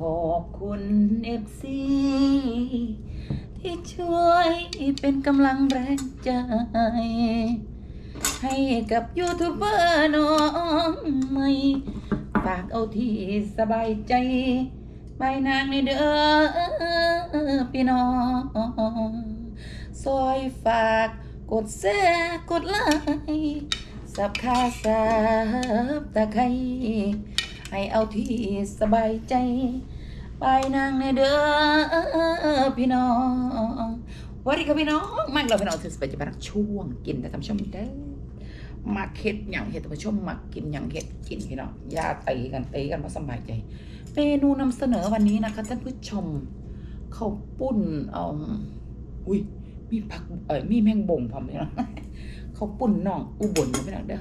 ขอบคุณเอฟซีที่ช่วยเป็นกำลังแรงใจ ให้กับยูทูบเบอร์น้องใหม่ฝากเอาที่สบายใจไปนางในเด้อพี่น้องซอยฝากกดแชร์กดไลค์สับค่าสับตะไคร้ ให้เอาที่สบายใจ ไปนางในเด้อพี่น้องวัสดีครับพี่น้องมากเราพี่น้องถึงสเปจิบักช่วงกินแต่ทำชมเด้อมาเค็ดอย่างเห็ดท่านผู้ชมมากินอย่างเห็ดกินพี่น้องยาตีกันตีกันมาสบายใจเมนูนำเสนอวันนี้นะคะท่านผู้ชมเขาปุ้นเอ่ออุ้ยมีผักเอ่อมีแมงบ่งพร้อมไหมเนาะข้าปุ้นน่องอุบลนะพี่น้องเด้อ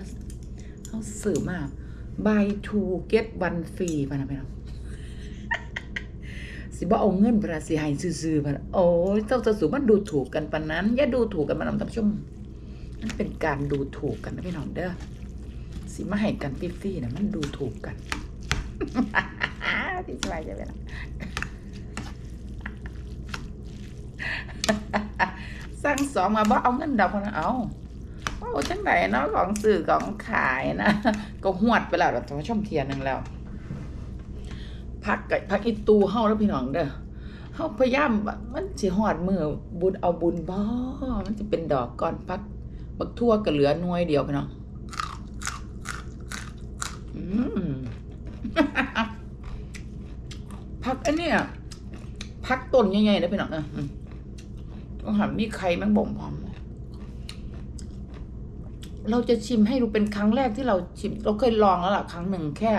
เขาสื่อมา buy two get one free พะนะพี่น้องสิบ่เอาเงินปละสิให้ซื้อๆพะนะโอ้ยเจ้าจะสูมันดูถูกกันปานนั้น อย่าดูถูกกันมานำท่านผู้ชมมันเป็นการดูถูกกันนะพี่น้องเด้อสิมาให้กันฟรีๆนะมันดูถูกกันที่สบายใจไปละสั่งสองมาบ่เอาเงินดอกพะนะเอาเอาจังไหนเนาะของสื่อของขายนะ ก็หวดไปแล้วท่านผู้ชมเทียนหนึ่งแล้วพักกับพักอีตูเฮาแล้วพี่น้องเด้อเฮาพยายามมันสิฮอดมือบุญเอาบุญบ่มันจะเป็นดอกก่อนพักบักทั่วก็เหลือหน่วยเดียวพี่น้องพักอันเนี้ยพักต้นใหญ่ๆนะพี่น้องนะอืมต้องหามีใครแม่งบ่มพร้อม เราจะชิมให้ดูเป็นครั้งแรกที่เราชิม เราเคยลองแล้วล่ะครั้งหนึ่งแค่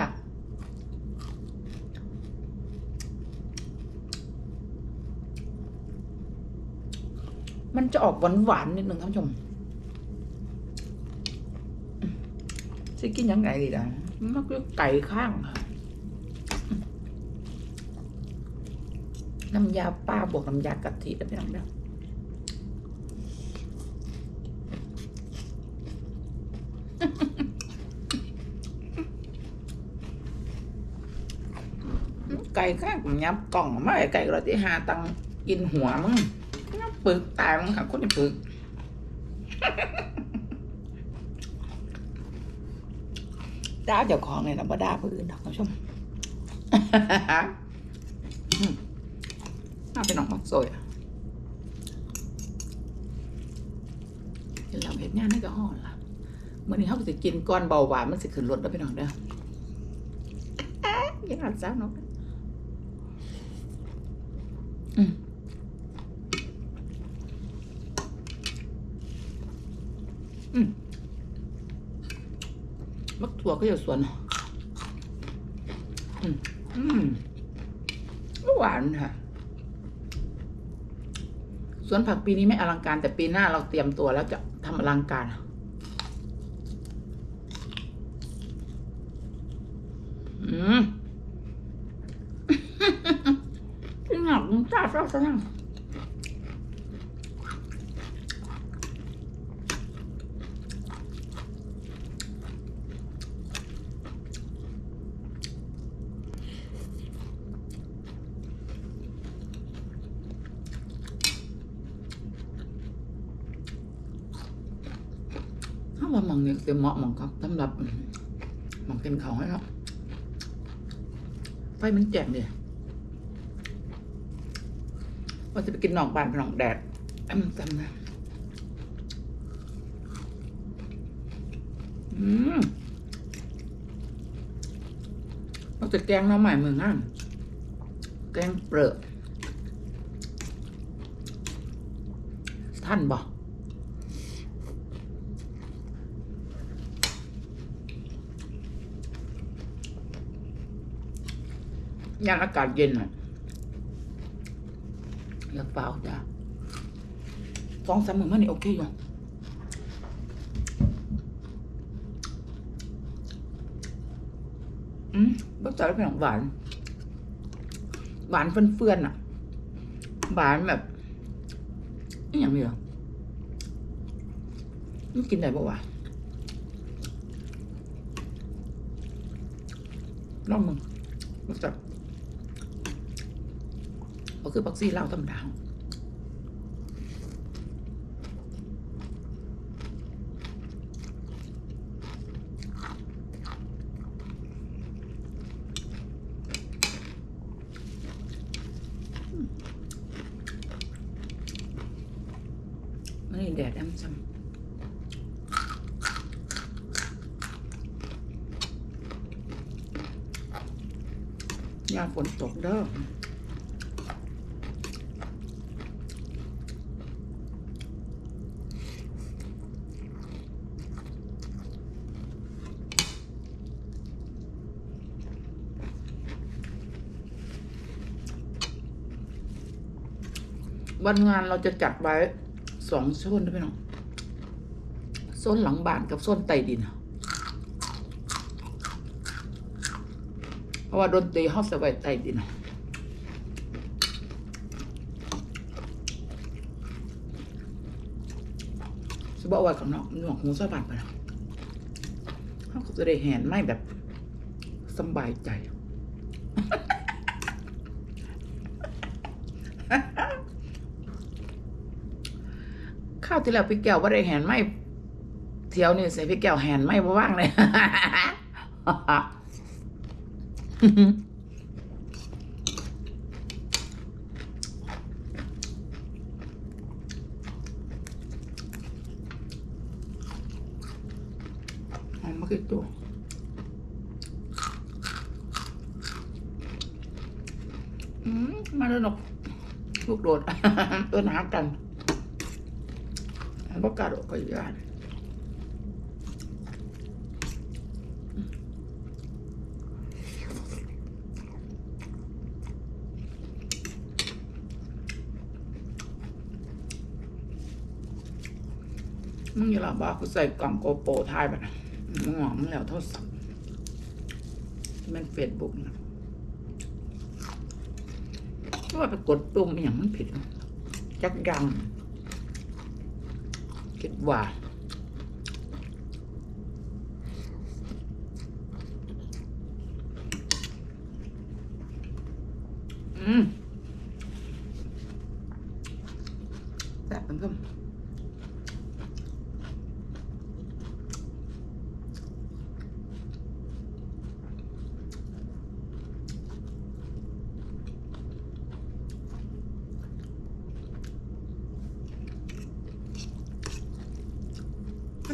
มันจะออกหวานหวานๆนิดนึงท่านผู้ชมจะกินยังไงดีล่ะมันก็ไก่ข้างค่ะน้ำยาป้าบวกน้ำยากะทิแล้วพี่น้องเด้อไก่ข้างยับกล่องมาไอ้ไก่เราที่หาตังกินหัวมึงปึกตายมึงค่ะคนที่ปึกด่าเจ้าของเลยนะบ่ด่าผู้อื่นดอกท่านผู้ชมอืมน่าเป็นน้องมักโซยเห็นเราเห็นงานนี่ก็ห่อนละเมื่อนี้เขาจะกินก้อนเบาหวานมันสิขึ้นรถแล้วพี่น้องเด้อยังอ่านซ้ำน้อง อืมมักถั่วก็อยู่ส่วนอืมอืมหวานค่ะสวนผักปีนี้ไม่อลังการแต่ปีหน้าเราเตรียมตัวแล้วจะทำอลังการอืม กินหนัก จ้าเศร้าซะนั่งว่ามองเนี่ยจะเหมาะมองครับสำหรับมองกินเขาให้ครับไฟมันแจ่มเลย ว่าจะไปกินหนองบานหนองแดดอืมจำนะอืมเราจะแกงน้ำใหม่เมืองงานแกงเปลือกท่านบอกย่ามอากาศเย็นอะ อยากเปล่าจ้ะสองสามหมื่นมันนี่โอเคอยู่อืมรสชาติเป็นของหวาน หวานเฟื่อนๆอะ หวานแบบอย่างนี้เหรอนี่กินได้ปะวะลองมึงรสชาติ ก็คือบักซี่เหล้าธรรมดาไม่แดดแอมซ้ำยาฝนตกเด้อ วันงานเราจะจัดไว้สองโซนนะพี่น้องโซนหลังบ้านกับโซนใต้ดินเพราะว่าดนตรีเขาสไว้ใต้ดินสบอกว่าข้างนอหนวกหูสะบัดไปแล้วเขาก็จะได้แหนไม่แบบสบายใจ ข้าวที่แล้วพี่แก้วว่าได้แหนไม่เที่ยวนี่ใส่พี่แก้วแหนไม่บ่ว่างเลยหอมมากเลยตัวมาแล้วนกลูกโดดเออหนากัน อันประกาศออกก็ยานมึงอย่าละบ้ากูใส่กล่องโกโปรถ่ายไปนะมึงหอมแล้วโทษสัพท์แม่นเฟซบุ๊กนะว่าไปกดปุ่มอย่างมันผิด จักยัง คิดว่า อืมแซ่บเพิ่ม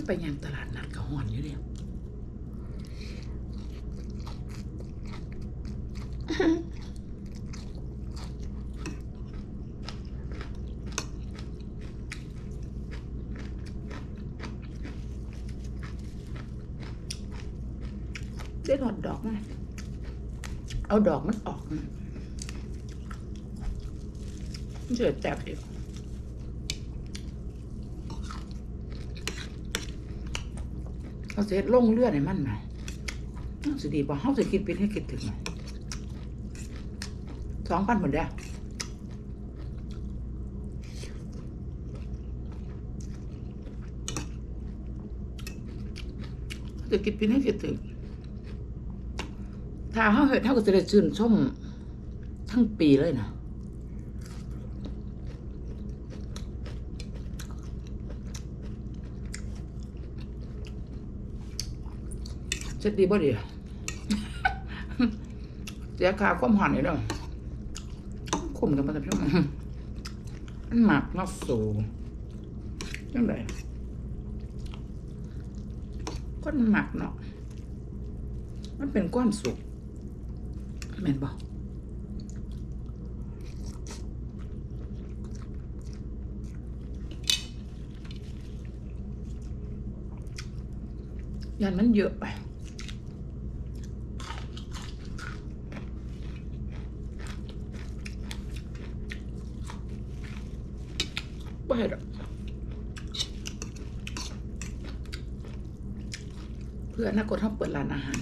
ไปยังตลาดนัดกับหอนอยู่เดียวได้ถอดดอกมาเอาดอกมันออกมามันจะแตกอีก เอาเสร็จลงเลือดให้มันมสิดีป่เขาจะคิดเป็นให้คิดถึงมันสองพันหมดแล้วจะคิดเป็นให้คิดถึงถ้าเขาเห็ดเขาก็จะได้ชื่นชมทั้งปีเลยนะ เช็ดดีบ่ดีเสียค่าความหันนี่เด้อคุมกันมาแต่เพียงมันหมักมาสูจังไดก้อนหมักเนาะมันเป็นความสุขแม่นบอกยันมันเยอะไป พื่ออนาคตเขาเปิดร้านอาหาร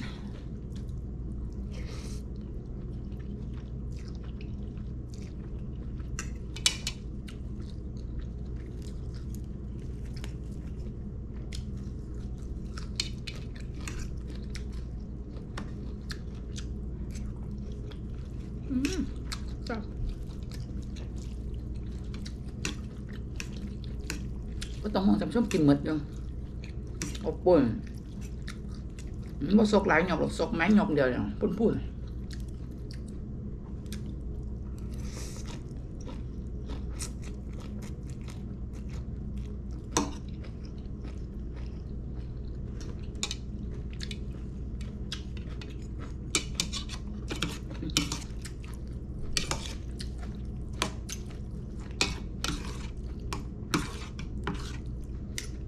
ก็ต้องมองจำช่วงกินหมดอยู่อบปุ่น บ่ซกหลายหยอกหรอกซกแม่งหยอกเดียวอย่างปุ่นปุ่น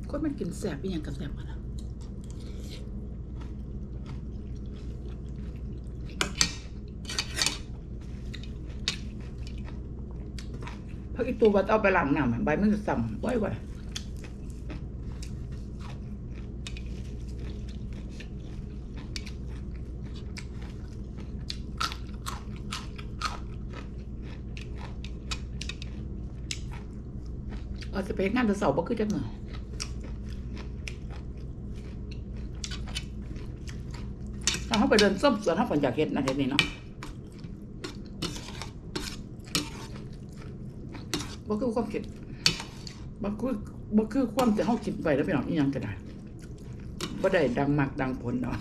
ก็มันกินแสบอีหยังกับแสบกันนะพัก อีตัววัดเอาไปหล้างน้ำใบมันจะสั่มไว้ไว้เอาจะไปงานแต่เสาบ่คือจักหน่อยถ้าเขาไปเดินส้มสวนเขาฝนอยากเฮ็ดนะเฮ็ดนี่เนาะ บ่คือความคิดบ่คือบ่คือความแต่เฮาคิดไปแล้วพี่น้องอีหยังก็ได้บ่ได้ดังมากดังผลเนาะ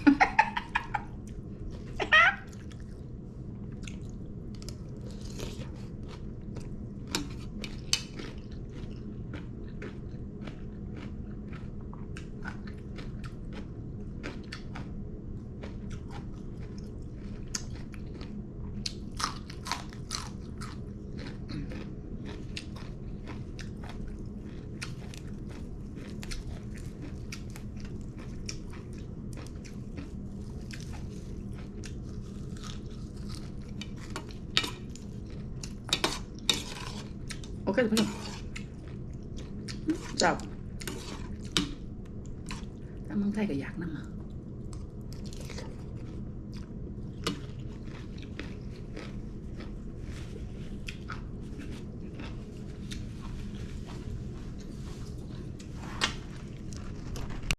โอเคพี่น้องจับถ้าเมื